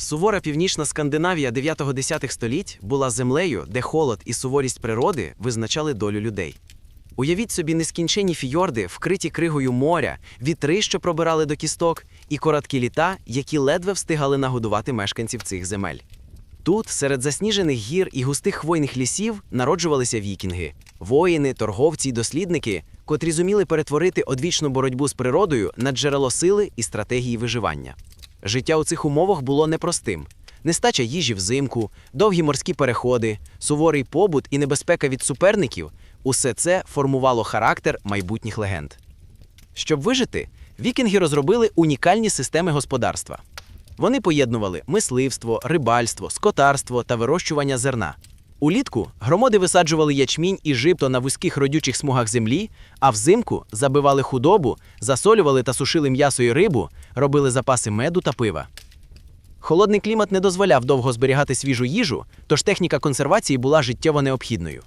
Сувора північна Скандинавія 9-10 століть була землею, де холод і суворість природи визначали долю людей. Уявіть собі нескінченні фьорди, вкриті кригою моря, вітри, що пробирали до кісток, і короткі літа, які ледве встигали нагодувати мешканців цих земель. Тут, серед засніжених гір і густих хвойних лісів, народжувалися вікінги, воїни, торговці й дослідники, котрі зуміли перетворити одвічну боротьбу з природою на джерело сили і стратегії виживання. Життя у цих умовах було непростим. Нестача їжі взимку, довгі морські переходи, суворий побут і небезпека від суперників усе це формувало характер майбутніх легенд. Щоб вижити, вікінги розробили унікальні системи господарства. Вони поєднували мисливство, рибальство, скотарство та вирощування зерна. Улітку громади висаджували ячмінь і жито на вузьких родючих смугах землі, а взимку забивали худобу, засолювали та сушили м'ясо і рибу, робили запаси меду та пива. Холодний клімат не дозволяв довго зберігати свіжу їжу, тож техніка консервації була життєво необхідною.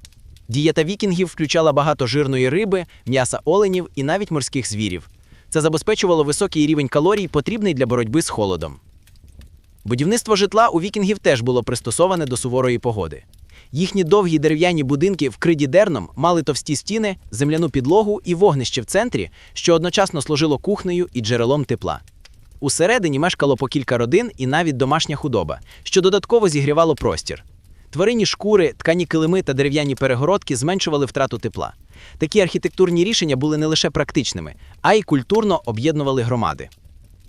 Дієта вікінгів включала багато жирної риби, м'яса оленів і навіть морських звірів. Це забезпечувало високий рівень калорій, потрібний для боротьби з холодом. Будівництво житла у вікінгів теж було пристосоване до суворої погоди. Їхні довгі дерев'яні будинки, вкриті дерном, мали товсті стіни, земляну підлогу і вогнище в центрі, що одночасно служило кухнею і джерелом тепла. Усередині мешкало по кілька родин і навіть домашня худоба, що додатково зігрівало простір. Тварині шкури, ткані килими та дерев'яні перегородки зменшували втрату тепла. Такі архітектурні рішення були не лише практичними, а й культурно об'єднували громади.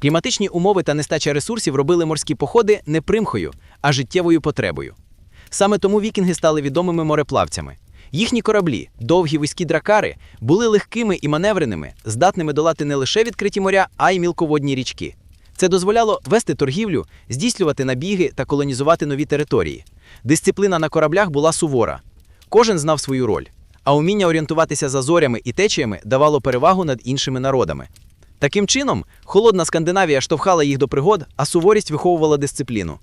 Кліматичні умови та нестача ресурсів робили морські походи не примхою, а життєвою потребою. Саме тому вікінги стали відомими мореплавцями. Їхні кораблі, довгі вузькі дракари, були легкими і маневреними, здатними долати не лише відкриті моря, а й мілководні річки. Це дозволяло вести торгівлю, здійснювати набіги та колонізувати нові території. Дисципліна на кораблях була сувора. Кожен знав свою роль, а уміння орієнтуватися за зорями і течіями давало перевагу над іншими народами. Таким чином, холодна Скандинавія штовхала їх до пригод, а суворість виховувала дисципліну.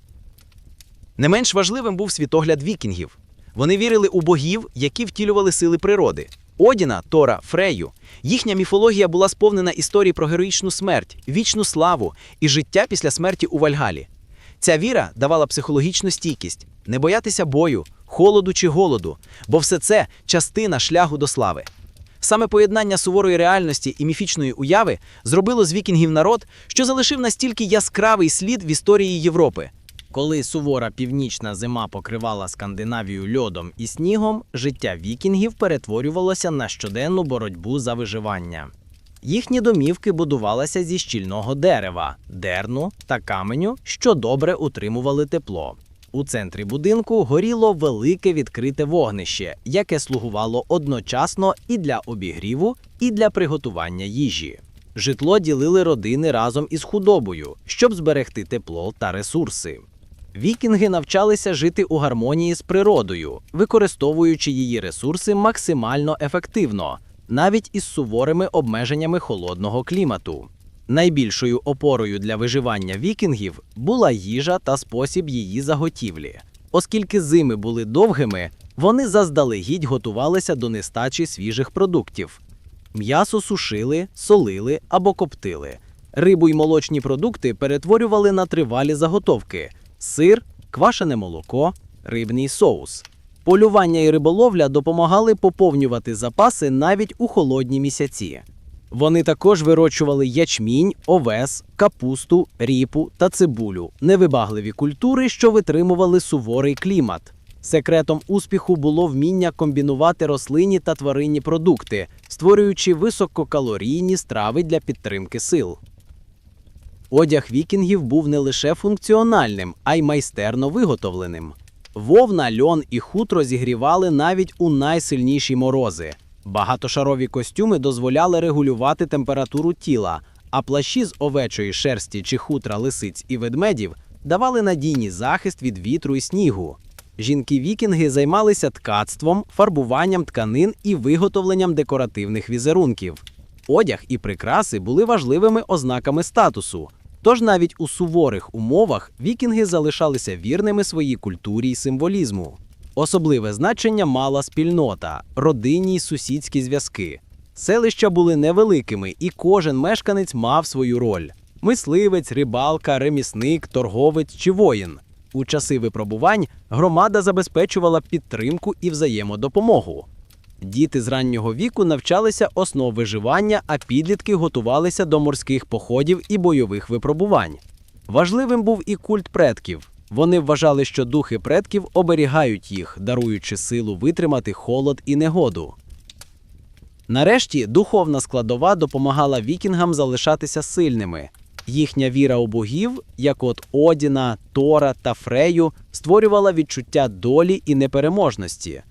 Не менш важливим був світогляд вікінгів. Вони вірили у богів, які втілювали сили природи. Одіна, Тора, Фрею. Їхня міфологія була сповнена історій про героїчну смерть, вічну славу і життя після смерті у Вальгалі. Ця віра давала психологічну стійкість, не боятися бою, холоду чи голоду, бо все це частина шляху до слави. Саме поєднання суворої реальності і міфічної уяви зробило з вікінгів народ, що залишив настільки яскравий слід в історії Європи. Коли сувора північна зима покривала Скандинавію льодом і снігом, життя вікінгів перетворювалося на щоденну боротьбу за виживання. Їхні домівки будувалися зі щільного дерева, дерну та каменю, що добре утримували тепло. У центрі будинку горіло велике відкрите вогнище, яке слугувало одночасно і для обігріву, і для приготування їжі. Житло ділили родини разом із худобою, щоб зберегти тепло та ресурси. Вікінги навчалися жити у гармонії з природою, використовуючи її ресурси максимально ефективно, навіть із суворими обмеженнями холодного клімату. Найбільшою опорою для виживання вікінгів була їжа та спосіб її заготівлі. Оскільки зими були довгими, вони заздалегідь готувалися до нестачі свіжих продуктів. М'ясо сушили, солили або коптили. Рибу й молочні продукти перетворювали на тривалі заготовки: сир, квашене молоко, рибний соус. Полювання і риболовля допомагали поповнювати запаси навіть у холодні місяці. Вони також вирощували ячмінь, овес, капусту, ріпу та цибулю невибагливі культури, що витримували суворий клімат. Секретом успіху було вміння комбінувати рослинні та тваринні продукти, створюючи висококалорійні страви для підтримки сил. Одяг вікінгів був не лише функціональним, а й майстерно виготовленим. Вовна, льон і хутро зігрівали навіть у найсильніші морози. Багатошарові костюми дозволяли регулювати температуру тіла, а плащі з овечої шерсті чи хутра лисиць і ведмедів давали надійний захист від вітру і снігу. Жінки-вікінги займалися ткацтвом, фарбуванням тканин і виготовленням декоративних візерунків. Одяг і прикраси були важливими ознаками статусу. Тож навіть у суворих умовах вікінги залишалися вірними своїй культурі й символізму. Особливе значення мала спільнота, родинні й сусідські зв'язки. Селища були невеликими, і кожен мешканець мав свою роль. мисливець, рибалка, ремісник, торговець чи воїн. У часи випробувань громада забезпечувала підтримку і взаємодопомогу. Діти з раннього віку навчалися основ виживання, а підлітки готувалися до морських походів і бойових випробувань. Важливим був і культ предків. Вони вважали, що духи предків оберігають їх, даруючи силу витримати холод і негоду. Нарешті духовна складова допомагала вікінгам залишатися сильними. Їхня віра у богів, як от Одіна, Тора та Фрею, створювала відчуття долі і непереможності.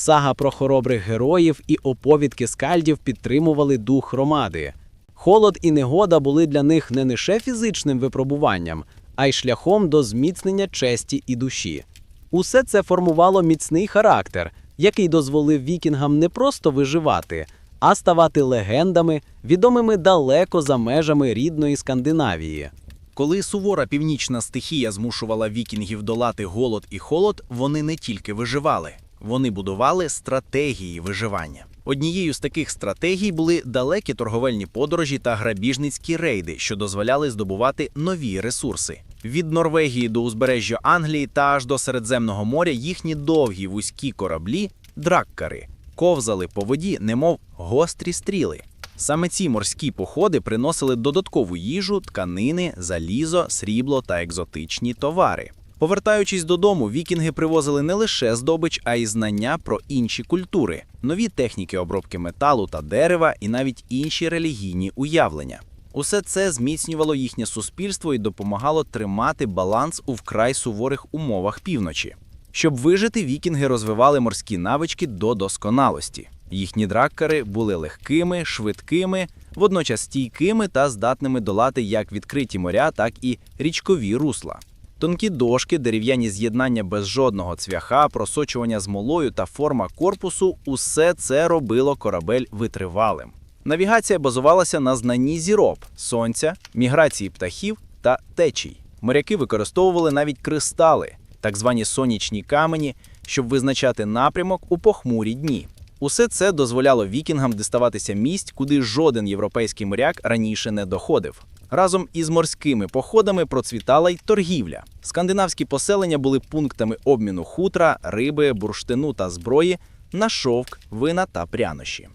Сага про хоробрих героїв і оповідки скальдів підтримували дух громади. Холод і негода були для них не лише фізичним випробуванням, а й шляхом до зміцнення честі і душі. Усе це формувало міцний характер, який дозволив вікінгам не просто виживати, а ставати легендами, відомими далеко за межами рідної Скандинавії. Коли сувора північна стихія змушувала вікінгів долати голод і холод, вони не тільки виживали, вони будували стратегії виживання. Однією з таких стратегій були далекі торговельні подорожі та грабіжницькі рейди, що дозволяли здобувати нові ресурси. Від Норвегії до узбережжя Англії та аж до Середземного моря їхні довгі вузькі кораблі драккари ковзали по воді, немов гострі стріли. Саме ці морські походи приносили додаткову їжу, тканини, залізо, срібло та екзотичні товари. Повертаючись додому, вікінги привозили не лише здобич, а й знання про інші культури, нові техніки обробки металу та дерева і навіть інші релігійні уявлення. Усе це зміцнювало їхнє суспільство і допомагало тримати баланс у вкрай суворих умовах півночі. Щоб вижити, вікінги розвивали морські навички до досконалості. Їхні драккари були легкими, швидкими, водночас стійкими та здатними долати як відкриті моря, так і річкові русла. Тонкі дошки, дерев'яні з'єднання без жодного цвяха, просочування змолою та форма корпусу усе це робило корабель витривалим. Навігація базувалася на знанні зіроб, сонця, міграції птахів та течій. Моряки використовували навіть кристали, так звані сонячні камені, щоб визначати напрямок у похмурі дні. Усе це дозволяло вікінгам діставатися місць, куди жоден європейський моряк раніше не доходив. Разом із морськими походами процвітала й торгівля. Скандинавські поселення були пунктами обміну хутра, риби, бурштину та зброї на шовк, вина та прянощі.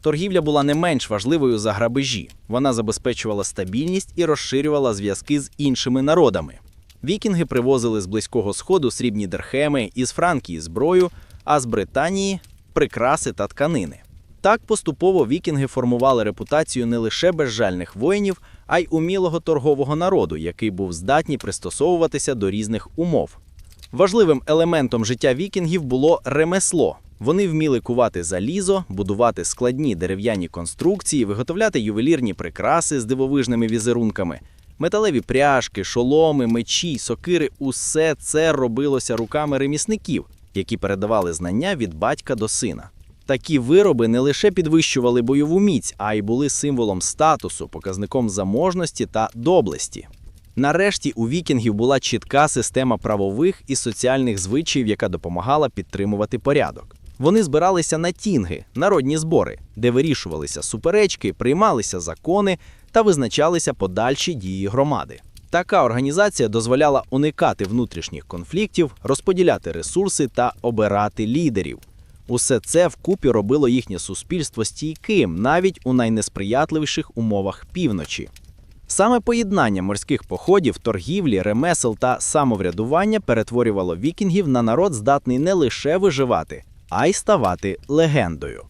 Торгівля була не менш важливою за грабежі. Вона забезпечувала стабільність і розширювала зв'язки з іншими народами. Вікінги привозили з близького сходу срібні дерхеми, із Франкії зброю, а з Британії прикраси та тканини. Так поступово вікінги формували репутацію не лише безжальних воїнів, а й умілого торгового народу, який був здатний пристосовуватися до різних умов. Важливим елементом життя вікінгів було ремесло. Вони вміли кувати залізо, будувати складні дерев'яні конструкції, виготовляти ювелірні прикраси з дивовижними візерунками. Металеві пряжки, шоломи, мечі, сокири усе це робилося руками ремісників, які передавали знання від батька до сина. Такі вироби не лише підвищували бойову міць, а й були символом статусу, показником заможності та доблесті. Нарешті у вікінгів була чітка система правових і соціальних звичаїв, яка допомагала підтримувати порядок. Вони збиралися на тінги, народні збори, де вирішувалися суперечки, приймалися закони та визначалися подальші дії громади. Така організація дозволяла уникати внутрішніх конфліктів, розподіляти ресурси та обирати лідерів. Усе це вкупі робило їхнє суспільство стійким навіть у найнесприятливіших умовах півночі. Саме поєднання морських походів, торгівлі, ремесел та самоврядування перетворювало вікінгів на народ, здатний не лише виживати, а й ставати легендою.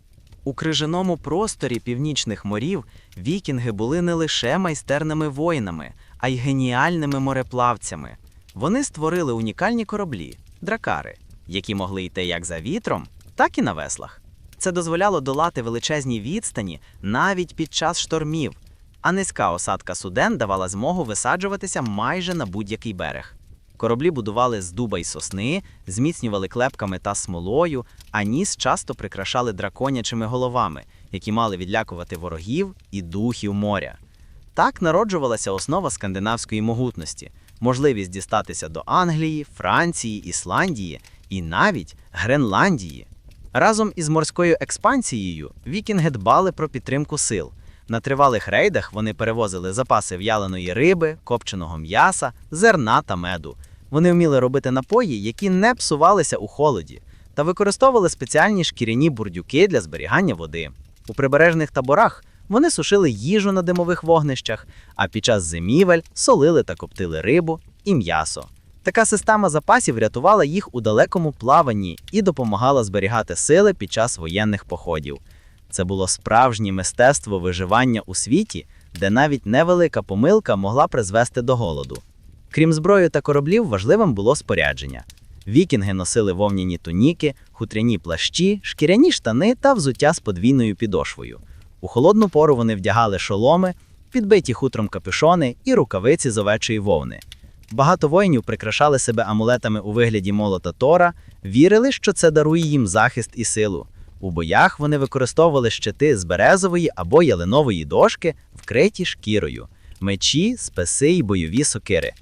У крижаному просторі північних морів вікінги були не лише майстерними воїнами, а й геніальними мореплавцями. Вони створили унікальні кораблі дракари, які могли йти як за вітром, так і на веслах. Це дозволяло долати величезні відстані навіть під час штормів, а низька осадка суден давала змогу висаджуватися майже на будь-який берег. Кораблі будували з дуба й сосни, зміцнювали клепками та смолою, а ніс часто прикрашали драконячими головами, які мали відлякувати ворогів і духів моря. Так народжувалася основа скандинавської могутності, можливість дістатися до Англії, Франції, Ісландії і навіть Гренландії. Разом із морською експансією вікінги дбали про підтримку сил. На тривалих рейдах вони перевозили запаси в'яленої риби, копченого м'яса, зерна та меду. Вони вміли робити напої, які не псувалися у холоді, та використовували спеціальні шкіряні бурдюки для зберігання води. У прибережних таборах вони сушили їжу на димових вогнищах, а під час зимівель солили та коптили рибу і м'ясо. Така система запасів рятувала їх у далекому плаванні і допомагала зберігати сили під час воєнних походів. Це було справжнє мистецтво виживання у світі, де навіть невелика помилка могла призвести до голоду. Крім зброї та кораблів, важливим було спорядження. Вікінги носили вовняні туніки, хутряні плащі, шкіряні штани та взуття з подвійною підошвою. У холодну пору вони вдягали шоломи, підбиті хутром капюшони і рукавиці з овечої вовни. Багато воїнів прикрашали себе амулетами у вигляді молота Тора, вірили, що це дарує їм захист і силу. У боях вони використовували щити з березової або ялинової дошки, вкриті шкірою, мечі, списи й бойові сокири.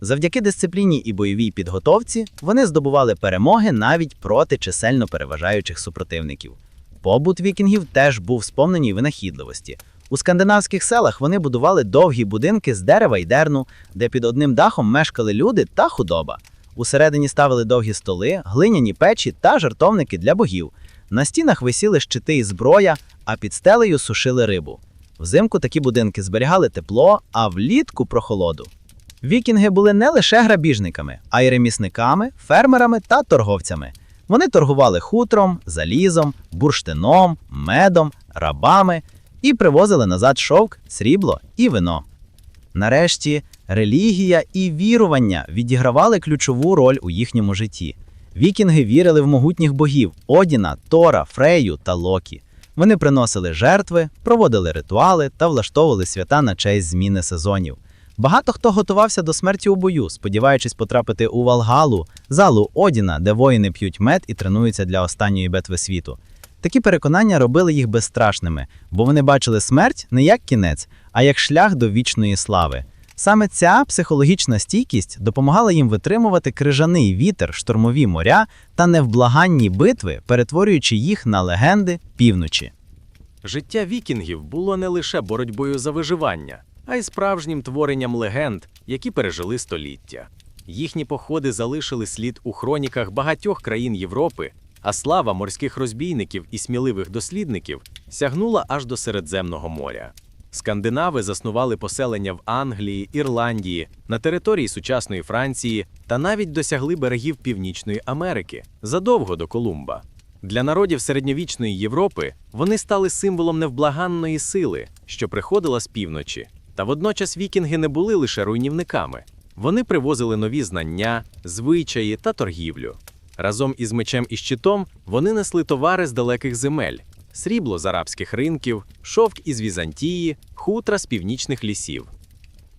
Завдяки дисципліні і бойовій підготовці вони здобували перемоги навіть проти чисельно переважаючих супротивників. Побут вікінгів теж був сповнений винахідливості. У скандинавських селах вони будували довгі будинки з дерева й дерну, де під одним дахом мешкали люди та худоба. Усередині ставили довгі столи, глиняні печі та жартовники для богів. На стінах висіли щити і зброя, а під стелею сушили рибу. Взимку такі будинки зберігали тепло, а влітку прохолоду. Вікінги були не лише грабіжниками, а й ремісниками, фермерами та торговцями. Вони торгували хутром, залізом, бурштином, медом, рабами і привозили назад шовк, срібло і вино. Нарешті, релігія і вірування відігравали ключову роль у їхньому житті. Вікінги вірили в могутніх богів Одіна, Тора, Фрею та Локі. Вони приносили жертви, проводили ритуали та влаштовували свята на честь зміни сезонів. Багато хто готувався до смерті у бою, сподіваючись потрапити у Валгалу, залу Одіна, де воїни п'ють мед і тренуються для останньої битви світу. Такі переконання робили їх безстрашними, бо вони бачили смерть не як кінець, а як шлях до вічної слави. Саме ця психологічна стійкість допомагала їм витримувати крижаний вітер, штормові моря та невблаганні битви, перетворюючи їх на легенди півночі. Життя вікінгів було не лише боротьбою за виживання, а й справжнім творенням легенд, які пережили століття. Їхні походи залишили слід у хроніках багатьох країн Європи, а слава морських розбійників і сміливих дослідників сягнула аж до Середземного моря. Скандинави заснували поселення в Англії, Ірландії, на території сучасної Франції та навіть досягли берегів Північної Америки задовго до Колумба. Для народів середньовічної Європи вони стали символом невблаганної сили, що приходила з півночі. Та водночас вікінги не були лише руйнівниками. Вони привозили нові знання, звичаї та торгівлю. Разом із мечем і щитом вони несли товари з далеких земель: срібло з арабських ринків, шовк із Візантії, хутра з північних лісів.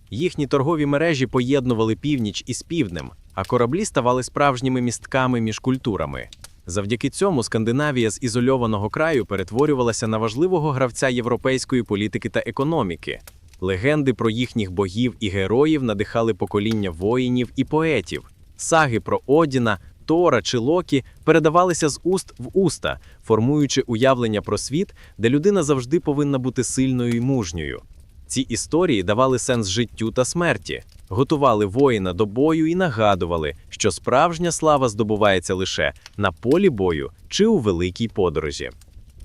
Їхні торгові мережі поєднували північ із півднем, а кораблі ставали справжніми містками між культурами. Завдяки цьому Скандинавія з ізольованого краю перетворювалася на важливого гравця європейської політики та економіки. Легенди про їхніх богів і героїв надихали покоління воїнів і поетів. Саги про Одіна, Тора чи Локі передавалися з уст в уста, формуючи уявлення про світ, де людина завжди повинна бути сильною і мужньою. Ці історії давали сенс життю та смерті, готували воїна до бою і нагадували, що справжня слава здобувається лише на полі бою чи у великій подорожі.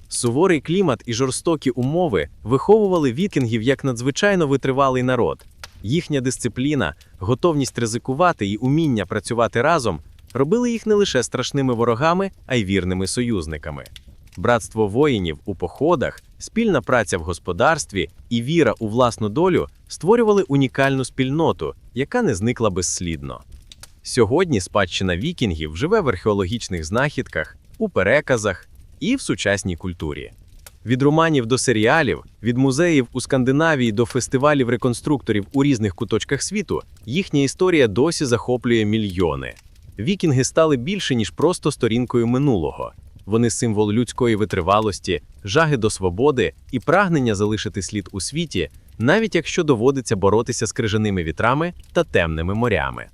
Суворий клімат і жорстокі умови виховували вікінгів як надзвичайно витривалий народ. Їхня дисципліна, готовність ризикувати і уміння працювати разом робили їх не лише страшними ворогами, а й вірними союзниками. Братство воїнів у походах, спільна праця в господарстві і віра у власну долю створювали унікальну спільноту, яка не зникла безслідно. Сьогодні спадщина вікінгів живе в археологічних знахідках, у переказах і в сучасній культурі. Від романів до серіалів, від музеїв у Скандинавії до фестивалів реконструкторів у різних куточках світу, їхня історія досі захоплює мільйони. Вікінги стали більше, ніж просто сторінкою минулого. Вони символ людської витривалості, жаги до свободи і прагнення залишити слід у світі, навіть якщо доводиться боротися з крижаними вітрами та темними морями.